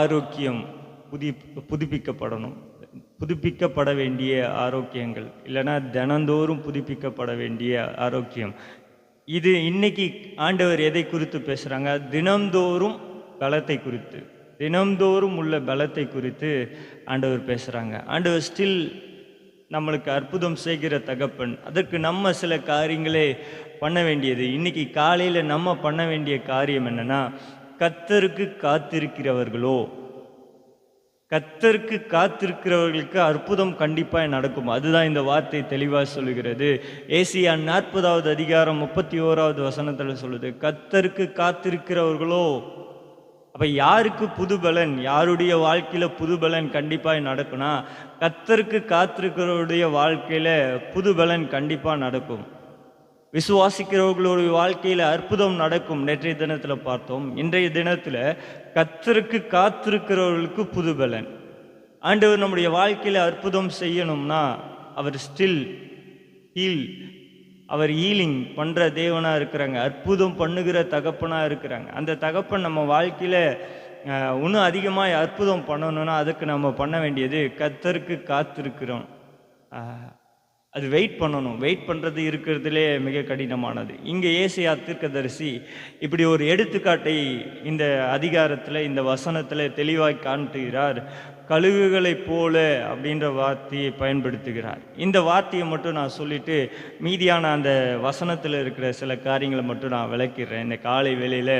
ஆரோக்கியம் புதி புதுப்பிக்கப்படணும். புதுப்பிக்கப்பட வேண்டிய ஆரோக்கியங்கள். இல்லைன்னா தினந்தோறும் புதுப்பிக்கப்பட வேண்டிய ஆரோக்கியம். இது இன்னைக்கு ஆண்டவர் எதை குறித்து பேசுகிறாங்க தினம்தோறும் பலத்தை குறித்து. தினம்தோறும் உள்ள பலத்தை குறித்து ஆண்டவர் பேசுகிறாங்க ஆண்டவர் ஸ்டில் நம்மளுக்கு அற்புதம் செய்கிற தகப்பன். அதற்கு நம்ம சில காரியங்களே பண்ண வேண்டியது. இன்னைக்கு காலையில் நம்ம பண்ண வேண்டிய காரியம் என்னென்னா கத்தருக்கு காத்திருக்கிறவர்களோ? கத்தருக்கு காத்திருக்கிறவர்களுக்கு அற்புதம் கண்டிப்பாக நடக்கும். அதுதான் இந்த வார்த்தை தெளிவாக சொல்லுகிறது. ஏசியா நாற்பதாவது அதிகாரம் முப்பத்தி ஓராவது வசனத்தில் சொல்லுது கத்தருக்கு காத்திருக்கிறவர்களோ? அப்போ யாருக்கு புது பலன்? யாருடைய வாழ்க்கையில் புது பலன் கண்டிப்பாக நடக்கும்னா கத்தருக்கு காத்திருக்கிறவருடைய வாழ்க்கையில் புது பலன் கண்டிப்பாக நடக்கும். விசுவாசிக்கிறவர்களுடைய வாழ்க்கையில் அற்புதம் நடக்கும். நேற்றைய தினத்தில் பார்த்தோம். இன்றைய தினத்தில் கத்தருக்கு காத்திருக்கிறவர்களுக்கு புது பலன். ஆண்டவர் நம்முடைய வாழ்க்கையில் அற்புதம் செய்யணும்னா அவர் ஸ்டில் ஹீல் அவர் ஹீலிங் பண்ணுற தேவனாக இருக்கிறாங்க. அற்புதம் பண்ணுகிற தகப்பனாக இருக்கிறாங்க. அந்த தகப்பன் நம்ம வாழ்க்கையில் இன்னும் அதிகமாக அற்புதம் பண்ணணும்னா அதுக்கு நம்ம பண்ண வேண்டியது கத்தருக்கு காத்திருக்கிறோம். அது வெயிட் பண்ணணும். வெயிட் பண்ணுறது இருக்கிறதுலே மிக கடினமானது. இங்கே ஏசியா தீர்க்கதரிசி இப்படி ஒரு எடுத்துக்காட்டை இந்த அதிகாரத்தில் இந்த வசனத்தில் தெளிவாய் காட்டுகிறார் கழுகுகளைப் போல அப்படின்ற வார்த்தையை பயன்படுத்துகிறார். இந்த வார்த்தையை மட்டும் நான் சொல்லிட்டு மீதியான அந்த வசனத்தில் இருக்கிற சில காரியங்களை மட்டும் நான் விளக்கிடுறேன். இந்த காலை வேளையில்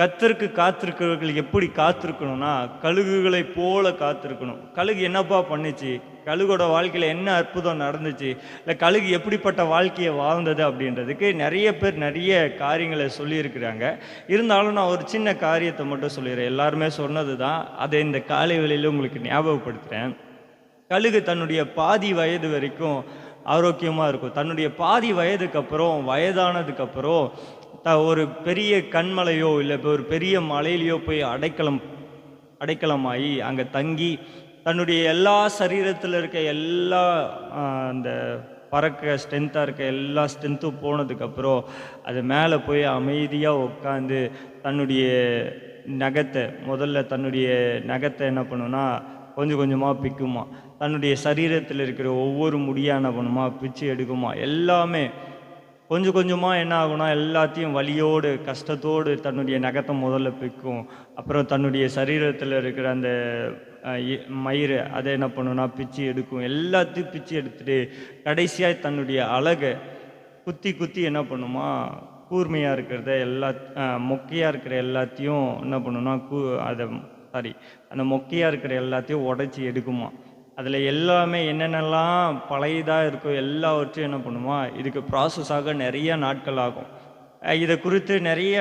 கத்திற்கு காத்திருக்கிறவர்கள் எப்படி காத்திருக்கணும்னா கழுகுகளை போல காத்திருக்கணும். கழுகு என்னப்பா பண்ணுச்சு? கழுகோட வாழ்க்கையில் என்ன அற்புதம் நடந்துச்சு? இல்லை கழுகு எப்படிப்பட்ட வாழ்க்கையை வாழ்ந்தது அப்படின்றதுக்கு நிறைய பேர் நிறைய காரியங்களை சொல்லியிருக்கிறாங்க. இருந்தாலும் நான் ஒரு சின்ன காரியத்தை மட்டும் சொல்லிடுறேன். எல்லாருமே சொன்னது தான் அதை இந்த காலை வேளையில் உங்களுக்கு ஞாபகப்படுத்துகிறேன் கழுகு தன்னுடைய பாதி வயது வரைக்கும் ஆரோக்கியமாக இருக்கும். தன்னுடைய பாதி வயதுக்கு அப்புறம் வயதானதுக்கு அப்புறம் த ஒரு பெரிய கண்மலையோ இல்லை இப்போ ஒரு பெரிய மலையிலையோ போய் அடைக்கலம் அடைக்கலமாகி அங்கே தங்கி தன்னுடைய எல்லா சரீரத்தில் இருக்க எல்லா அந்த பறக்க ஸ்ட்ரென்த்தாக இருக்க எல்லா ஸ்ட்ரென்த்தும் போனதுக்கப்புறம் அது மேலே போய் அமைதியாக உட்காந்து தன்னுடைய நகத்தை முதல்ல தன்னுடைய நகத்தை என்ன பண்ணுன்னா கொஞ்சம் கொஞ்சமாக பிக்குமா. தன்னுடைய சரீரத்தில் இருக்கிற ஒவ்வொரு முடியாக என்ன பண்ணுமா பிச்சு எடுக்குமா. எல்லாமே கொஞ்சம் கொஞ்சமாக என்ன ஆகுனா எல்லாத்தையும் வலியோடு கஷ்டத்தோடு தன்னுடைய நகத்தை முதல்ல பிக்கும். அப்புறம் தன்னுடைய சரீரத்தில் இருக்கிற அந்த மயிறு இ- அதை என்ன பண்ணுன்னா பிச்சு எடுக்கும். எல்லாத்தையும் பிச்சு எடுத்துட்டு கடைசியாக தன்னுடைய அழகை குத்தி குத்தி என்ன பண்ணுமா கூர்மையாக இருக்கிறத எல்லா மொக்கையாக இருக்கிற எல்லாத்தையும் என்ன பண்ணுன்னா கூ அதை சாரி அந்த மொக்கையாக இருக்கிற எல்லாத்தையும் உடைச்சி எடுக்குமா. அதில் எல்லாமே என்னென்னலாம் பழையதாக இருக்கோ எல்லாவற்றையும் என்ன பண்ணுமா? இதுக்கு ப்ராசஸாக நிறைய நாட்கள் ஆகும். இதை குறித்து நிறைய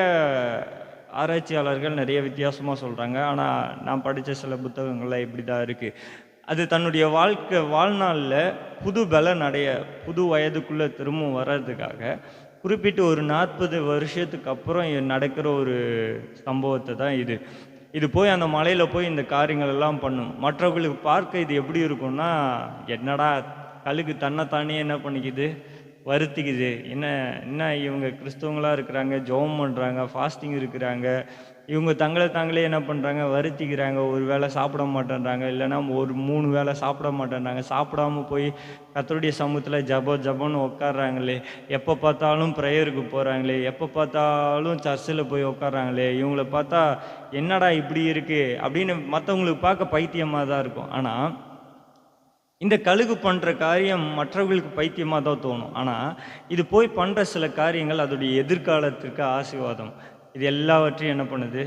ஆராய்ச்சியாளர்கள் நிறைய வித்தியாசமாக சொல்கிறாங்க ஆனால் நான் படித்த சில புத்தகங்களில் இப்படி தான் இருக்குது அது தன்னுடைய வாழ்க்கை வாழ்நாளில் புது பலன் அடைய புது வயதுக்குள்ளே திரும்பவும் வர்றதுக்காக குறிப்பிட்டு ஒரு நாற்பது வருஷத்துக்கு அப்புறம் நடக்கிற ஒரு சம்பவத்தை தான் இது. இது போய் அந்த மலையில் போய் இந்த காரியங்கள் எல்லாம் பண்ணும். மற்றவர்களுக்கு பார்க்க இது எப்படி இருக்கும்னா என்னடா கழுகு தன்னைத்தானே என்ன பண்ணிக்குது? வருத்திக்குது. என்ன என்ன இவங்க கிறிஸ்தவங்களாக இருக்கிறாங்க ஜெபம் பண்ணுறாங்க ஃபாஸ்டிங் இருக்கிறாங்க இவங்க தங்களை தாங்களே என்ன பண்ணுறாங்க வருத்திக்கிறாங்க. ஒரு வேளை சாப்பிட மாட்டேன்றாங்க. இல்லைன்னா ஒரு மூணு வேளை சாப்பிட மாட்டேன்றாங்க. சாப்பிடாம போய் கத்தருடைய சமூகத்தில் ஜப ஜபன்னு உட்காடுறாங்களே எப்போ பார்த்தாலும் ப்ரேயருக்கு போகிறாங்களே எப்போ பார்த்தாலும் சர்ச்சில் போய் உட்காடுறாங்களே இவங்கள பார்த்தா என்னடா இப்படி இருக்கு? அப்படின்னு மற்றவங்களுக்கு பார்க்க பைத்தியமாக தான் இருக்கும். ஆனால் இந்த கழுகு பண்ணுற காரியம் மற்றவர்களுக்கு பைத்தியமாக தான் தோணும். ஆனால் இது போய் பண்ணுற சில காரியங்கள் அதோடைய எதிர்காலத்திற்கு ஆசீர்வாதம். இது எல்லாவற்றையும் என்ன பண்ணுது?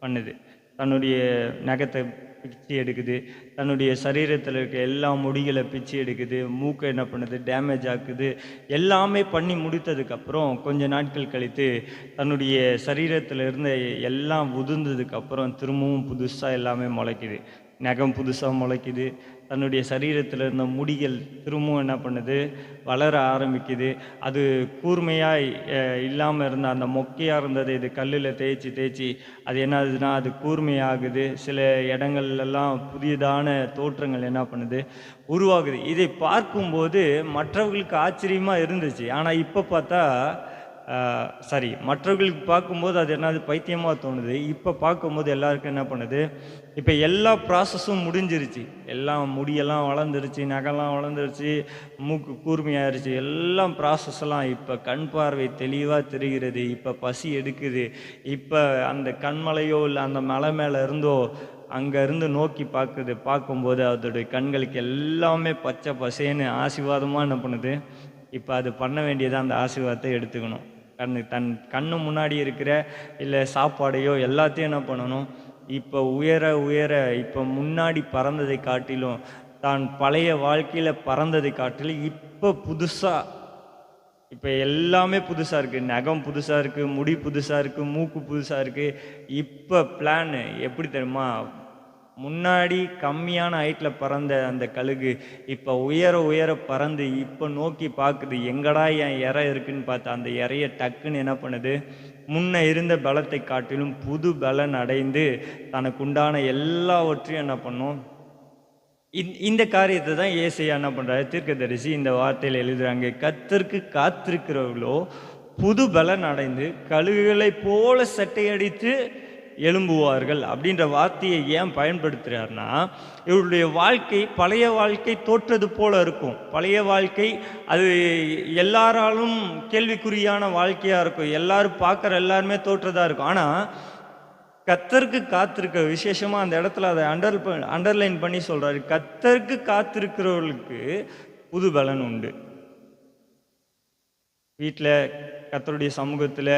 பண்ணுது. தன்னுடைய நகத்தை பிச்சு எடுக்குது. தன்னுடைய சரீரத்தில் இருக்க எல்லா முடிகளை பிச்சு எடுக்குது. மூக்கை என்ன பண்ணுது? டேமேஜ் ஆக்குது. எல்லாமே பண்ணி முடித்ததுக்கப்புறம் கொஞ்ச நாட்கள் கழித்து தன்னுடைய சரீரத்தில் இருந்த எல்லாம் உதிர்ந்ததுக்கப்புறம் திரும்பவும் புதுசாக எல்லாமே முளைக்குது. நகம் புதுசாக முளைக்குது. தன்னுடைய சரீரத்தில் இருந்த முடிகள் திரும்பவும் என்ன பண்ணுது? வளர ஆரம்பிக்குது. அது கூர்மையாக இல்லாமல் இருந்த அந்த மொக்கையாக இருந்தது இது கல்லில் தேய்ச்சி தேய்ச்சி அது என்ன ஆகுதுன்னா அது கூர்மையாகுது. சில இடங்கள்லாம் புதியதான தோற்றங்கள் என்ன பண்ணுது? உருவாகுது. இதை பார்க்கும்போது மற்றவர்களுக்கு ஆச்சரியமாக இருந்துச்சு. ஆனால் இப்போ பார்த்தா சாரி மற்றவர்களுக்கு பார்க்கும்போது அது என்னது பைத்தியமாக தோணுது. இப்போ பார்க்கும்போது எல்லாருக்கும் என்ன பண்ணுது? இப்போ எல்லா ப்ராசஸும் முடிஞ்சிருச்சு. எல்லாம் முடியெல்லாம் வளர்ந்துருச்சு நகைலாம் வளர்ந்துருச்சு மூக்கு கூர்மையாயிருச்சு. எல்லாம் ப்ராசஸ்லாம் இப்போ கண் பார்வை தெளிவாக தெரிகிறது. இப்போ பசி எடுக்குது. இப்போ அந்த கண்மலையோ இல்லை அந்த மலை மேலே இருந்தோ அங்கே இருந்து நோக்கி பார்க்குது. பார்க்கும்போது அதோடைய கண்களுக்கு எல்லாமே பச்சை பசேன்னு ஆசீர்வாதமாக என்ன பண்ணுது? இப்போ அது பண்ண வேண்டியதாக அந்த ஆசீர்வாதத்தை எடுத்துக்கணும். கண்ணு தன் கண்ணு முன்னாடி இருக்கிற இல்லை சாப்பாடையோ எல்லாத்தையும் என்ன பண்ணணும்? இப்போ உயர உயர இப்போ முன்னாடி பறந்ததை காட்டிலும் தான் பழைய வாழ்க்கையில் பறந்ததை காட்டிலும் இப்போ புதுசாக இப்போ எல்லாமே புதுசாக இருக்குது நகம் புதுசாக இருக்குது முடி புதுசாக இருக்குது மூக்கு புதுசாக இருக்குது இப்போ பிளான் எப்படி தெரியுமா? முன்னாடி கம்மியான ஹைட்டில் பறந்த அந்த கழுகு இப்போ உயர உயர பறந்து இப்போ நோக்கி பார்க்குது எங்கடா என் இறை இருக்குன்னு பார்த்தா அந்த இறைய டக்குன்னு என்ன பண்ணுது? முன்ன இருந்த பலத்தை காட்டிலும் புது பலன் அடைந்து தனக்கு உண்டான எல்லாவற்றையும் என்ன பண்ணும்? இந்த இந்த காரியத்தை தான் ஏசையா என்ன பண்ணுறாரு தீர்க்கதரிசி இந்த வார்த்தையில் எழுதுகிறாங்க கத்திற்கு காத்திருக்கிறவர்களோ புது பலன் அடைந்து கழுகுகளை போல சட்டையடித்து எழும்புவார்கள் அப்படின்ற வார்த்தையை ஏன் பயன்படுத்துகிறார்னா இவருடைய வாழ்க்கை பழைய வாழ்க்கை தோற்றது போல இருக்கும். பழைய வாழ்க்கை அது எல்லாராலும் கேள்விக்குறியான வாழ்க்கையாக இருக்கும். எல்லாரும் பார்க்குற எல்லாருமே தோற்றதாக இருக்கும். ஆனால் கத்தருக்கு காத்திருக்க விசேஷமாக அந்த இடத்துல அதை அண்டர் அண்டர்லைன் பண்ணி சொல்கிறாரு கத்தருக்கு காத்திருக்கிறவர்களுக்கு புது பலன் உண்டு. வீட்டில் கத்தருடைய சமூகத்தில்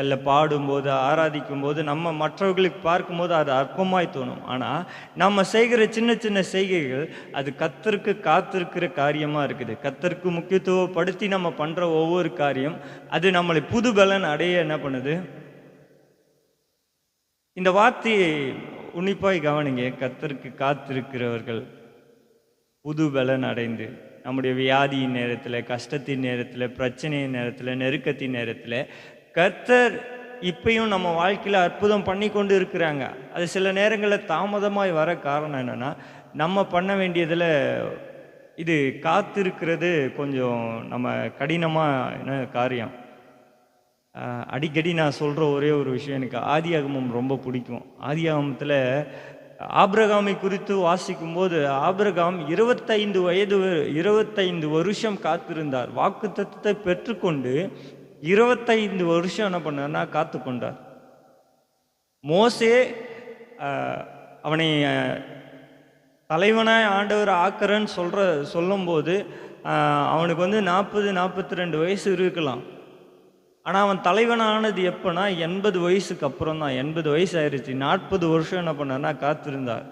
இல்லை பாடும்போது ஆராதிக்கும் போது நம்ம மற்றவர்களுக்கு பார்க்கும்போது அது அற்பமாய் தோணும். ஆனால் நம்ம செய்கிற சின்ன சின்ன செய்கைகள் அது கத்தருக்கு காத்திருக்கிற காரியமாக இருக்குது. கத்தருக்கு முக்கியத்துவப்படுத்தி நம்ம பண்ணுற ஒவ்வொரு காரியம் அது நம்மளை புது பலன் அடைய என்ன பண்ணுது? இந்த வார்த்தையை உன்னிப்பாய் கவனிங்க. கத்தருக்கு காத்திருக்கிறவர்கள் புது பலன் அடைந்து நம்முடைய வியாதியின் நேரத்தில் கஷ்டத்தின் நேரத்தில் பிரச்சனையின் நேரத்தில் நெருக்கத்தின் நேரத்தில் கர்த்தர் இப்பையும் நம்ம வாழ்க்கையில் அற்புதம் பண்ணி கொண்டு இருக்கிறாங்க. அது சில நேரங்களில் தாமதமாய் வர காரணம் என்னென்னா நம்ம பண்ண வேண்டியதில் இது காத்திருக்கிறது கொஞ்சம் நம்ம கடினமான காரியம். அடிக்கடி நான் சொல்கிற ஒரே ஒரு விஷயம் எனக்கு ஆதியாகமம் ரொம்ப பிடிக்கும். ஆதியாகமத்தில் ஆபிரகாமை குறித்து வாசிக்கும்போது ஆபிரகாம் இருபத்தைந்து வயது இருபத்தைந்து வருஷம் காத்திருந்தார். வாக்கு தத்துவத்தை பெற்றுக்கொண்டு இருபத்தைந்து வருஷம் என்ன பண்ணனா காத்து கொண்டார். மோசே அவனை தலைவனாய் ஆண்டவர் ஆக்கிறன்னு சொல்கிற சொல்லும்போது அவனுக்கு வந்து நாற்பது நாற்பத்தி ரெண்டு வயசு இருக்கலாம். ஆனால் அவன் தலைவனானது எப்போனா எண்பது வயசுக்கு அப்புறம் தான். எண்பது வயசு ஆயிடுச்சு நாற்பது வருஷம் என்ன பண்ணனா காத்திருந்தார்.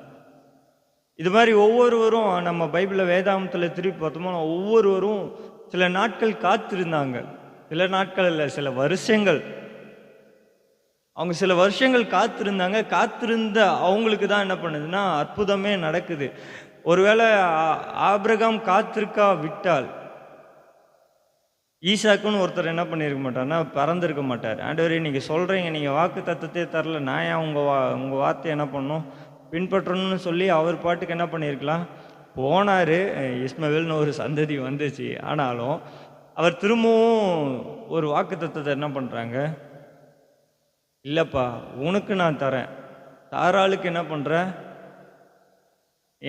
இது மாதிரி ஒவ்வொருவரும் நம்ம பைபிளில் வேதாந்தத்தில் திருப்பி பார்த்தோம்னா ஒவ்வொருவரும் சில நாட்கள் காத்திருந்தாங்க. சில நாட்கள் இல்லை சில வருஷங்கள். அவங்க சில வருஷங்கள் காத்திருந்தாங்க. காத்திருந்த அவங்களுக்கு தான் என்ன பண்ணுதுன்னா அற்புதமே நடக்குது. ஒருவேளை ஆபிரகாம் காத்திருக்கா விட்டால் ஈசாக்குன்னு ஒருத்தர் என்ன பண்ணியிருக்க மாட்டார்னா பறந்திருக்க மாட்டார். ஆண்டவரே நீங்கள் சொல்கிறீங்க நீங்கள் வாக்கு தத்தத்தையே தரல. நான் ஏன் உங்கள் வா உங்கள் வார்த்தை என்ன பண்ணணும் பின்பற்றணும்னு சொல்லி அவர் பாட்டுக்கு என்ன பண்ணியிருக்கலாம் போனார். இஸ்மவேல்னு ஒரு சந்ததி வந்துச்சு. ஆனாலும் அவர் திரும்பவும் ஒரு வாக்கு தத்துவத்தை என்ன பண்ணுறாங்க இல்லைப்பா உனக்கு நான் தரேன். தாராளுக்கு என்ன பண்ணுற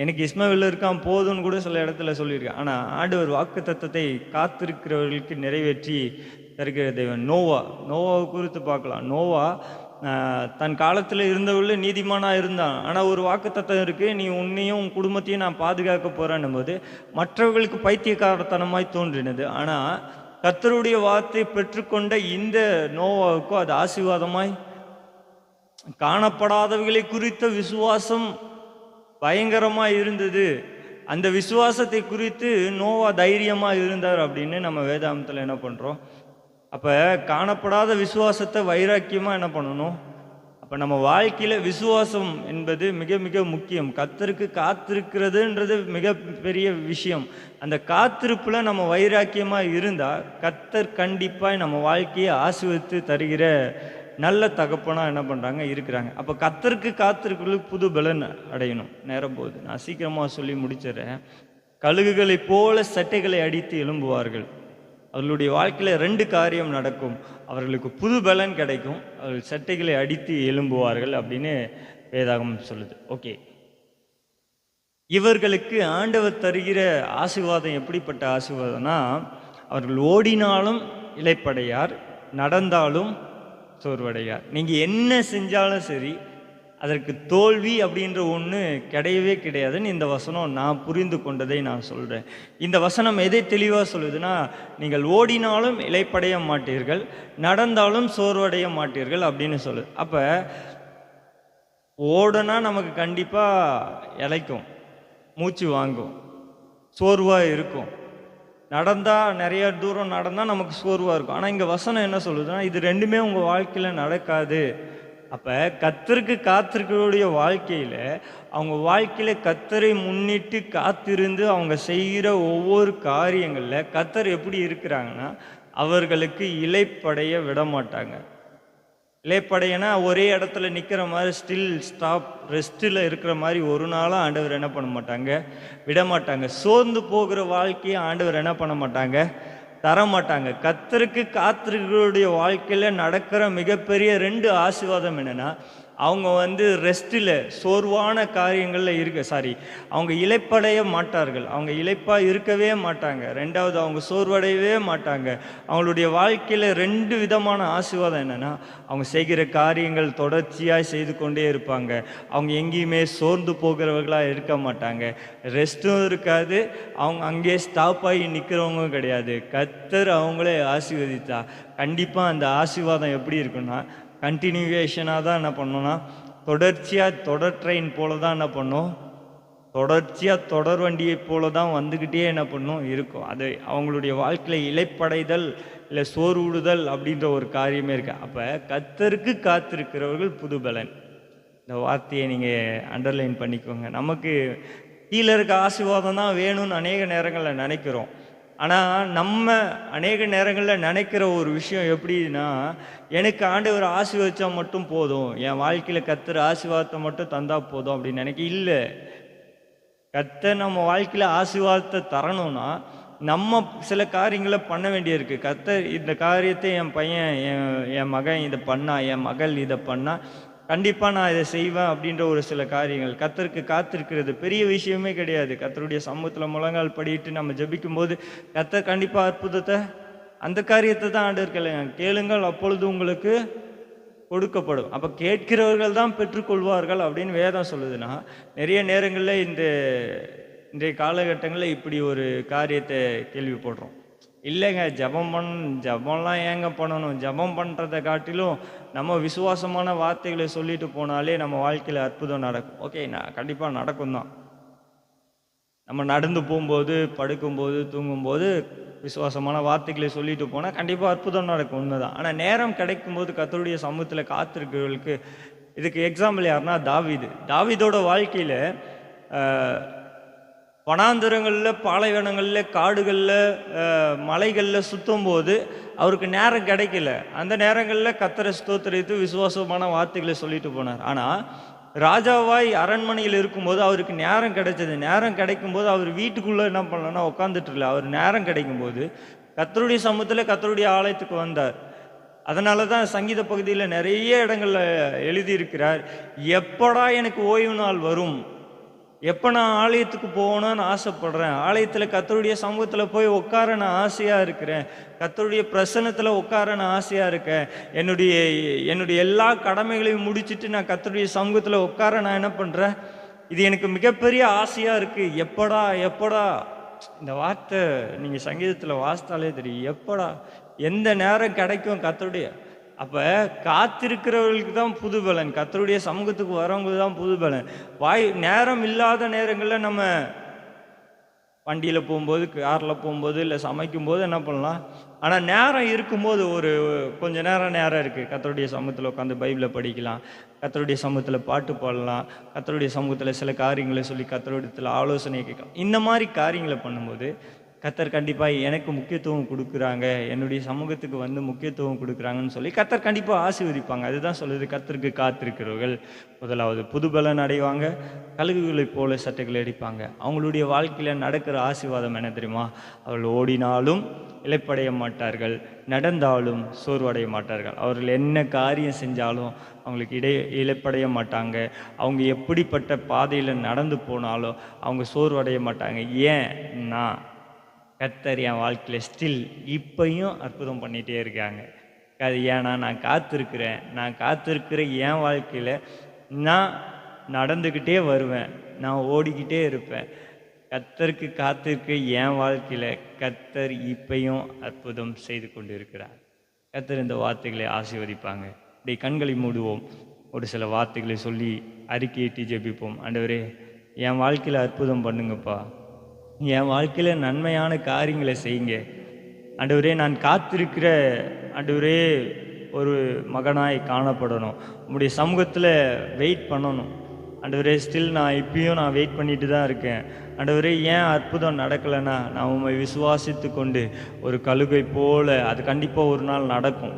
எனக்கு இஸ்மாவில் இருக்கான் போதும்னு கூட சில இடத்துல சொல்லியிருக்கேன் ஆனால் ஆண்டவர் வாக்கு தத்தத்தை காத்திருக்கிறவர்களுக்கு நிறைவேற்றி தருகிற தெய்வம் நோவா நோவாவை குறித்து பார்க்கலாம். நோவா தன் காலத்தில் இருந்தவர்கள் நீதிமானாக இருந்தான். ஆனால் ஒரு வாக்குத்தத்தம் இருக்குது நீ உன்னையும் உன் குடும்பத்தையும் நான் பாதுகாக்க போகிறேன்னும் போது மற்றவர்களுக்கு பைத்தியக்காரத்தனமாய் தோன்றினது. ஆனால் கர்த்தருடைய வார்த்தை பெற்றுக்கொண்ட இந்த நோவாவுக்கும் அது ஆசீர்வாதமாய் காணப்படாதவர்களை குறித்த விசுவாசம் பயங்கரமாக இருந்தது. அந்த விசுவாசத்தை குறித்து நோவா தைரியமாக இருந்தார் அப்படின்னு நம்ம வேதாந்தத்தில் என்ன பண்ணுறோம் அப்போ காணப்படாத விசுவாசத்தை வைராக்கியமாக என்ன பண்ணணும்? அப்போ நம்ம வாழ்க்கையில் விசுவாசம் என்பது மிக மிக முக்கியம். கத்தருக்கு காத்திருக்கிறதுன்றது மிகப்பெரிய விஷயம். அந்த காத்திருப்பில் நம்ம வைராக்கியமாக இருந்தால் கத்தர் கண்டிப்பாக நம்ம வாழ்க்கையை ஆசிர்வதித்து தருகிற நல்ல தகப்பனாக என்ன பண்ணுறாங்க இருக்கிறாங்க. அப்போ கத்தருக்கு காத்திருக்கிறது புது பலன் அடையணும். நேரம் போகுது. நான் சீக்கிரமாக சொல்லி முடிச்சிடறேன். கழுகுகளைப் போல சட்டைகளை அடித்து எழும்புவார்கள். அவர்களுடைய வாழ்க்கையில் ரெண்டு காரியம் நடக்கும். அவர்களுக்கு புது பலன் கிடைக்கும். அவர்கள் சட்டைகளை அடித்து எழும்புவார்கள் அப்படின்னு வேதாகம் சொல்லுது. ஓகே. இவர்களுக்கு ஆண்டவர் தருகிற ஆசீர்வாதம் எப்படிப்பட்ட ஆசீர்வாதம்னா அவர்கள் ஓடினாலும் இலைப்படையார் நடந்தாலும் சோர்வடையார் நீங்கள் என்ன செஞ்சாலும் சரி அதற்கு தோல்வி அப்படின்ற ஒன்று கிடையவே கிடையாதுன்னு இந்த வசனம் நான் புரிந்து கொண்டதை நான் சொல்கிறேன் இந்த வசனம் எதை தெளிவாக சொல்லுதுன்னா நீங்கள் ஓடினாலும் இலைப்படைய மாட்டீர்கள் நடந்தாலும் சோர்வடைய மாட்டீர்கள் அப்படின்னு சொல்லுது. அப்போ ஓடனா நமக்கு கண்டிப்பாக இலைக்கும் மூச்சு வாங்கும் சோர்வாக இருக்கும். நடந்தால் நிறைய தூரம் நடந்தால் நமக்கு சோர்வாக இருக்கும். ஆனால் இங்கே வசனம் என்ன சொல்லுதுன்னா இது ரெண்டுமே உங்கள் வாழ்க்கையில் நடக்காது. அப்போ கத்தருக்கு காத்திருக்கிறவருடைய வாழ்க்கையில் அவங்க வாழ்க்கையில் கத்தரை முன்னிட்டு காத்திருந்து அவங்க செய்கிற ஒவ்வொரு காரியங்களில் கத்தர் எப்படி இருக்கிறாங்கன்னா அவர்களுக்கு இலைப்படைய விட மாட்டாங்க லேப்படையனா ஒரே இடத்துல நிற்கிற மாதிரி ஸ்டில் ஸ்டாப் ரெஸ்ட்டில் இருக்கிற மாதிரி ஒரு நாளும் ஆண்டவர் என்ன பண்ண மாட்டாங்க? விட மாட்டாங்க சோர்ந்து போகிற வாழ்க்கையை ஆண்டவர் என்ன பண்ண மாட்டாங்க? தர மாட்டாங்க கத்தருக்கு காத்திருக்கிறோடைய வாழ்க்கையில் நடக்கிற மிகப்பெரிய ரெண்டு ஆசீர்வாதம் என்னென்னா அவங்க வந்து ரெஸ்ட்டில் சோர்வான காரியங்களில் இருக்க சாரி அவங்க இழைப்படைய மாட்டார்கள். அவங்க இழைப்பாக இருக்கவே மாட்டாங்க. ரெண்டாவது அவங்க சோர்வடையவே மாட்டாங்க. அவங்களுடைய வாழ்க்கையில் ரெண்டு விதமான ஆசீர்வாதம் என்னென்னா அவங்க செய்கிற காரியங்கள் தொடர்ச்சியாக செய்து கொண்டே இருப்பாங்க. அவங்க எங்கேயுமே சோர்ந்து போகிறவர்களாக இருக்க மாட்டாங்க. ரெஸ்ட்டும் இருக்காது. அவங்க அங்கேயே ஸ்டாப் ஆகி நிற்கிறவங்க கிடையாது. கத்தர் அவங்களே ஆசீர்வதித்தா. கண்டிப்பாக அந்த ஆசீர்வாதம் எப்படி இருக்குன்னா கண்டினியூவேஷனாக தான் என்ன பண்ணோன்னா தொடர்ச்சியாக தொடர் ட்ரெயின் போல தான் என்ன பண்ணோம்? தொடர்ச்சியாக தொடர் வண்டியை போல தான் வந்துக்கிட்டே என்ன பண்ணும்? இருக்கும். அது அவங்களுடைய வாழ்க்கையில் இலைப்படைதல் இல்லை சோர்வுடுதல் அப்படின்ற ஒரு காரியமே இருக்குது அப்போ கத்தருக்கு காத்திருக்கிறவர்கள் புதுபலன். இந்த வார்த்தையை நீங்கள் அண்டர்லைன் பண்ணிக்கோங்க. நமக்கு கீழே இருக்க ஆசீர்வாதம் தான் வேணும்னு அநேக நேரங்களில் நினைக்கிறோம். ஆனால் நம்ம அநேக நேரங்களில் நினைக்கிற ஒரு விஷயம் எப்படின்னா எனக்கு ஆண்டவர் ஆசீர்வதிச்சா மட்டும் போதும். என் வாழ்க்கையில் கத்துற ஆசீர்வாதத்தை மட்டும் தந்தால் போதும் அப்படின்னு நினைக்க இல்லை. கத்தை நம்ம வாழ்க்கையில் ஆசீர்வாதத்தை தரணும்னா நம்ம சில காரியங்களை பண்ண வேண்டியிருக்கு. கத்த இந்த காரியத்தை என் பையன் என் என் மகன் இதை பண்ணா என் மகள் இதை பண்ணா கண்டிப்பாக நான் இதை செய்வேன் அப்படின்ற ஒரு சில காரியங்கள். கத்தருக்கு காத்திருக்கிறது பெரிய விஷயமே கிடையாது. கத்தருடைய சமூகத்தில் முழங்கால் படிட்டு நம்ம ஜெபிக்கும்போது கத்தர் கண்டிப்பாக அற்புதத்தை அந்த காரியத்தை தான் ஆண்டு இருக்கல கேளுங்கள் அப்பொழுது உங்களுக்கு கொடுக்கப்படும். அப்போ கேட்கிறவர்கள் தான் பெற்றுக்கொள்வார்கள் அப்படின்னு வேதம் சொல்லுதுன்னா நிறைய நேரங்களில் இந்த இன்றைய காலகட்டங்களில் இப்படி ஒரு காரியத்தை கேள்விப்படுறோம். இல்லைங்க ஜெபம் பண் ஜெபம்லாம் ஏங்க பண்ணணும்? ஜெபம் பண்ணுறதை காட்டிலும் நம்ம விசுவாசமான வார்த்தைகளை சொல்லிட்டு போனாலே நம்ம வாழ்க்கையில் அற்புதம் நடக்கும். ஓகே நான் கண்டிப்பாக நடக்கும் தான் நம்ம நடந்து போகும்போது படுக்கும்போது தூங்கும்போது விசுவாசமான வார்த்தைகளை சொல்லிட்டு போனால் கண்டிப்பாக அற்புதம் நடக்கும் உண்மைதான். ஆனால் நேரம் கிடைக்கும்போது கத்தருடைய சமூகத்தில் காத்திருக்கிறவர்களுக்கு இதுக்கு எக்ஸாம்பிள் யாருன்னா தாவீது. தாவீதோட வாழ்க்கையில் வனாந்திரங்களில் பாலைவனங்களில் காடுகளில் மலைகளில் சுற்றும் போது அவருக்கு நேரம் கிடைக்கல. அந்த நேரங்களில் கத்தரை ஸ்தோத்திரித்து விசுவாசமான வார்த்தைகளை சொல்லிட்டு போனார். ஆனால் ராஜாவாய் அரண்மனையில் இருக்கும்போது அவருக்கு நேரம் கிடைச்சது. நேரம் கிடைக்கும்போது அவர் வீட்டுக்குள்ளே என்ன பண்ணலன்னா உட்காந்துட்டு இல்லை அவர் நேரம் கிடைக்கும்போது கத்தருடைய சமூகத்தில் கத்தருடைய ஆலயத்துக்கு வந்தார். அதனால தான் சங்கீத பகுதியில் நிறைய இடங்களில் எழுதியிருக்கிறார் எப்படா எனக்கு ஓய்வு நாள் வரும்? எப்போ நான் ஆலயத்துக்கு போகணும்னு ஆசைப்படுறேன்? ஆலயத்தில் கத்தருடைய சமூகத்தில் போய் உட்கார நான் ஆசையாக இருக்கிறேன். கத்தருடைய பிரசன்னத்தில் உட்கார நான் ஆசையாக இருக்கேன். என்னுடைய என்னுடைய எல்லா கடமைகளையும் முடிச்சுட்டு நான் கத்தருடைய சமூகத்தில் உட்கார நான் என்ன பண்ணுறேன் இது எனக்கு மிகப்பெரிய ஆசையாக இருக்குது எப்படா எப்படா? இந்த வார்த்தை நீங்கள் சங்கீதத்தில் வாசித்தாலே தெரியும். எப்படா? எந்த நேரம் கிடைக்கும் கத்தருடைய? அப்போ காத்திருக்கிறவர்களுக்கு தான் புது பலன் கத்தருடைய சமூகத்துக்கு வரவங்க தான் புது பலன் வாய் நேரம் இல்லாத நேரங்களில் நம்ம வண்டியில் போகும்போது காரில் போகும்போது இல்லை சமைக்கும்போது என்ன பண்ணலாம்? ஆனால் நேரம் இருக்கும்போது ஒரு கொஞ்சம் நேரம் நேரம் இருக்குது கத்தருடைய சமூகத்தில் உட்காந்து பைபிளை படிக்கலாம். கத்தருடைய சமூகத்தில் பாட்டு பாடலாம். கத்தருடைய சமூகத்தில் சில காரியங்களை சொல்லி கத்தருடைய ஆலோசனை கேட்கலாம். இந்த மாதிரி காரியங்களை பண்ணும்போது கத்தர் கண்டிப்பாக எனக்கு முக்கியத்துவம் கொடுக்குறாங்க. என்னுடைய சமூகத்துக்கு வந்து முக்கியத்துவம் கொடுக்குறாங்கன்னு சொல்லி கத்தர் கண்டிப்பாக ஆசீர்வதிப்பாங்க. அதுதான் சொல்லுது கத்தருக்கு காத்திருக்கிறவர்கள். முதலாவது புதுபலன் அடைவாங்க. கழுகுகளைப் போல சட்டைகளை அடிப்பாங்க. அவங்களுடைய வாழ்க்கையில் நடக்கிற ஆசீர்வாதம் என்ன தெரியுமா? அவர்கள் ஓடினாலும் இழைப்படைய மாட்டார்கள். நடந்தாலும் சோர்வடைய மாட்டார்கள். அவர்கள் என்ன காரியம் செஞ்சாலும் அவங்களுக்கு இடை இழைப்படைய மாட்டாங்க. அவங்க எப்படிப்பட்ட பாதையில் நடந்து போனாலும் அவங்க சோர்வடைய மாட்டாங்க. ஏன்? நான். கத்தர் என் வாழ்க்கையில் ஸ்டில் இப்பையும் அற்புதம் பண்ணிகிட்டே இருக்காங்க. அது ஏன்னா நான் காத்திருக்கிறேன். நான் காத்திருக்கிற என் வாழ்க்கையில் நான் நடந்துக்கிட்டே வருவேன். நான் ஓடிக்கிட்டே இருப்பேன். கத்தருக்கு காத்திருக்க என் வாழ்க்கையில் கத்தர் இப்பையும் அற்புதம் செய்து கொண்டு இருக்கிறார் கத்தர் இந்த வார்த்தைகளை ஆசீர்வதிப்பாங்க. இப்படி கண்களை மூடுவோம். ஒரு சில வார்த்தைகளை சொல்லி அறிக்கையிட்டு ஜெபிப்போம். ஆண்டவரே என் வாழ்க்கையில் அற்புதம் பண்ணுங்கப்பா. என் வாழ்க்கையில் நன்மையான காரியங்களை செய்யுங்க. ஆண்டவரே நான் காத்திருக்கிற ஆண்டவரே ஒரு மகனாய் காணப்படணும். உங்களுடைய சமூகத்தில் வெயிட் பண்ணணும். ஆண்டவரே ஸ்டில் நான் இப்பயும் நான் வெயிட் பண்ணிட்டு தான் இருக்கேன். ஆண்டவரே ஏன் அற்புதம் நடக்கலைன்னா நான் உண்மை விசுவாசித்து கொண்டு ஒரு கழுகை போல் அது கண்டிப்பாக ஒரு நாள் நடக்கும்.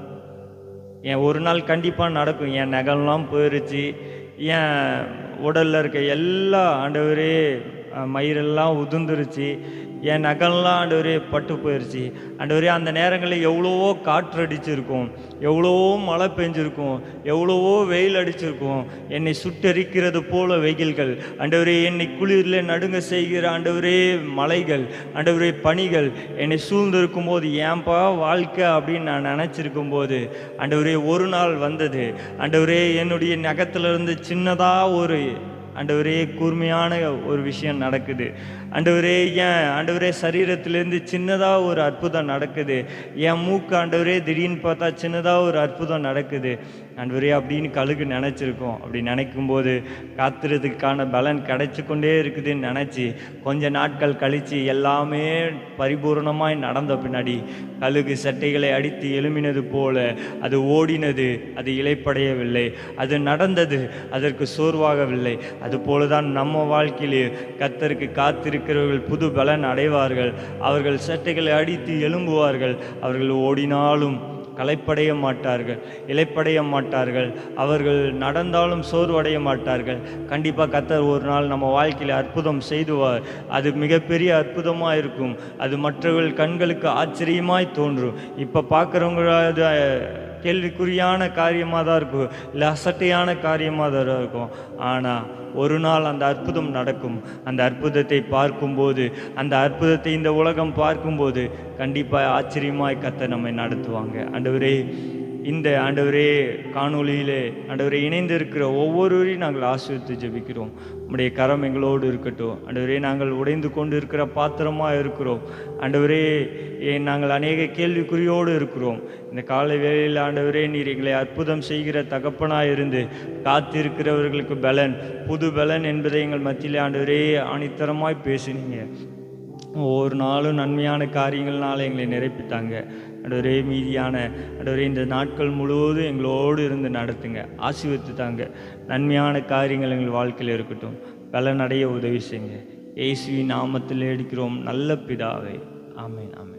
என் ஒரு நாள் கண்டிப்பாக நடக்கும். என் நகல்லாம் போயிடுச்சு என் உடலில் இருக்க எல்லா ஆண்டவரே மயிரெல்லாம் உதிர்ந்துருச்சு. என் நகம்லாம் ஆண்டவரே பட்டு போயிருச்சு. ஆண்டவரே அந்த நேரங்களில் எவ்வளவோ காற்று அடிச்சிருக்கும் எவ்வளவோ மழை பெஞ்சிருக்கும். எவ்வளவோ வெயில் அடிச்சிருக்கும். என்னை சுட்டெரிக்கிறது போல வெயில்கள். ஆண்டவரே என்னை குளிரில் நடுங்க செய்கிற ஆண்டவரே மலைகள். ஆண்டவரே பனிகள். என்னை சூழ்ந்திருக்கும் போது ஏன்பா வாழ்க்கை? அப்படின்னு நான் நினச்சிருக்கும் போது ஆண்டவரே ஒரு நாள் வந்தது. ஆண்டவரே என்னுடைய நகத்திலிருந்து சின்னதாக ஒரு ஆண்டவரே கூர்மையான ஒரு விஷயம் நடக்குது. ஆண்டவரே ஏன்? ஆண்டவரே சரீரத்திலேருந்து சின்னதாக ஒரு அற்புதம் நடக்குது. என் மூக்கு ஆண்டவரே திடீர்னு பார்த்தா சின்னதாக ஒரு அற்புதம் நடக்குது. ஆண்டவரே அப்படின்னு கழுகு நினச்சிருக்கோம். அப்படி நினைக்கும் போது காத்துறதுக்கான பலன் கிடைச்சி கொண்டே இருக்குதுன்னு நினச்சி கொஞ்ச நாட்கள் கழித்து எல்லாமே பரிபூர்ணமாய் நடந்த பின்னாடி கழுகு சட்டைகளை அடித்து எழுமினது போல அது ஓடினது அது இலைப்படையவில்லை. அது நடந்தது அதற்கு சோர்வாகவில்லை. அதுபோல தான் நம்ம வாழ்க்கையிலே கத்தருக்கு இருக்கிறவர்கள் புது பலன் அடைவார்கள். அவர்கள் சட்டைகளை அடித்து எழும்புவார்கள். அவர்கள் ஓடினாலும் களைப்படைய மாட்டார்கள். இலைப்படைய மாட்டார்கள். அவர்கள் நடந்தாலும் சோர்வடைய மாட்டார்கள். கண்டிப்பாக கத்தர் ஒரு நாள் நம்ம வாழ்க்கையில் அற்புதம் செய்துவார். அது மிகப்பெரிய அற்புதமாக இருக்கும். அது மற்றவர்கள் கண்களுக்கு ஆச்சரியமாய் தோன்றும். இப்போ பார்க்குறவங்களாவது கேள்விக்குறியான காரியமாக தான் இருக்கும். இல்லை அசட்டையான காரியமாக தான் இருக்கும். ஆனால் ஒரு நாள் அந்த அற்புதம் நடக்கும். அந்த அற்புதத்தை பார்க்கும்போது அந்த அற்புதத்தை இந்த உலகம் பார்க்கும்போது கண்டிப்பாக ஆச்சரியமாய் கத்தை நம்மை நடத்துவாங்க. அண்டவரே இந்த ஆண்டவரே காணொளியிலே ஆண்டவரே இணைந்து இருக்கிற ஒவ்வொருவரையும் நாங்கள் ஆசிரியத்து ஜெபிக்கிறோம். உம்முடைய கரம் எங்களோடு இருக்கட்டும். ஆண்டவரே நாங்கள் உடைந்து கொண்டு இருக்கிற பாத்திரமாக இருக்கிறோம். ஆண்டவரே நாங்கள் அநேக கேள்விக்குறியோடு இருக்கிறோம். இந்த காலை வேளையில் ஆண்டவரே நீர் எங்களை அற்புதம் செய்கிற தகப்பனாக இருந்து காத்திருக்கிறவர்களுக்கு பலன் புது பலன் என்பதை எங்கள் மத்தியிலே ஆண்டவரே ஆணித்தரமாய் பேசுனீங்க. ஒவ்வொரு நாளும் நன்மையான காரியங்கள்னால எங்களை நிரப்பித்தாங்க அடவரே மீதியான அடவரே இந்த நாட்கள் முழுவதும் எங்களோடு இருந்து நடத்துங்க. ஆசீர்வத்து தாங்க நன்மையான காரியங்கள் எங்கள் வாழ்க்கையில் இருக்கட்டும். பலனடைய உதவி செய்யுங்க. இயேசுவின் நாமத்தில் எடுக்கிறோம் நல்ல பிதாவே. ஆமென் ஆமென்.